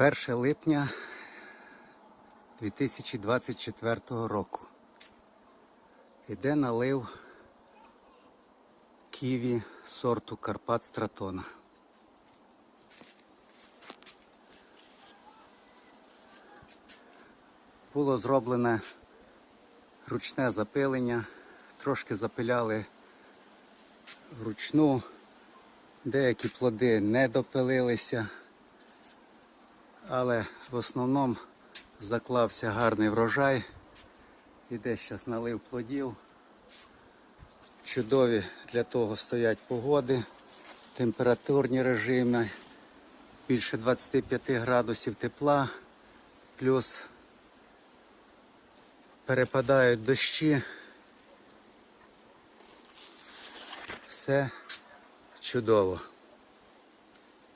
1 липня 2024 року. Іде налив ківі сорту Карпат Стратона. Було зроблене ручне запилення, трошки запиляли вручну, деякі плоди не допилилися, але в основному заклався гарний врожай. Іде зараз налив плодів. Чудові для того стоять погоди, температурні режими, більше 25 градусів тепла, плюс перепадають дощі. Все чудово.